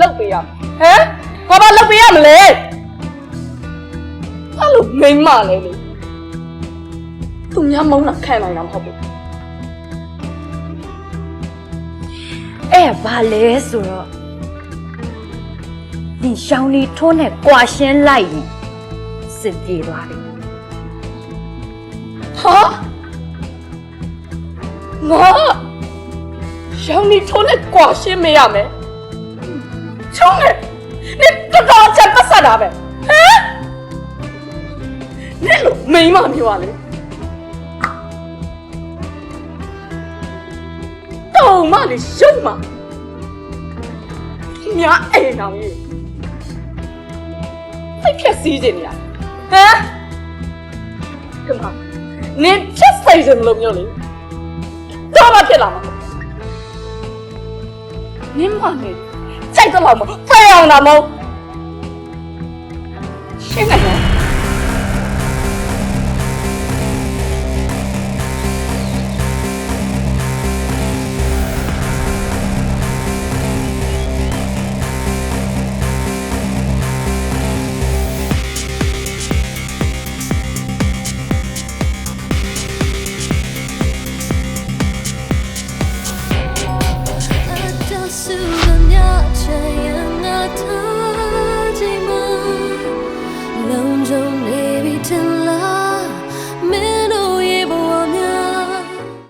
လောက်ပေးရမလဲဟမ်ဘာဘာလောက်ပေးရမလဲအဲ့လိုမိမလဲလေသူများမုန်းတာခံနိုင်တာမဟုတ်ဘူးအဲ့ဘာလဲဆိုတော့ဒီရှောင်းလေးထိုးနဲ့ကွာရှင်းလိုက်ရင်စစ်ပြေသွားပြီဟာငါရောင်နေထုံးနဲ့ကွာရှင်းမရမယ် တ်ဆက်တာပဲဟမ်နေလို့မိန်းမမျိုးပါလေတော်မလေးရုပ်မမြားအိမ်တော်ကြီးစိတ်ဖြက်စီးခြင်းနေရဟမ်ကမနေဖြက်ဆိုင်စမလို့မျိုးလေတော့မဖြစ်လာမှာနင်းမနေကြိုက်တော့မဖယ်အောင်တာမဟုတ် ရှင်းနေတယ် angel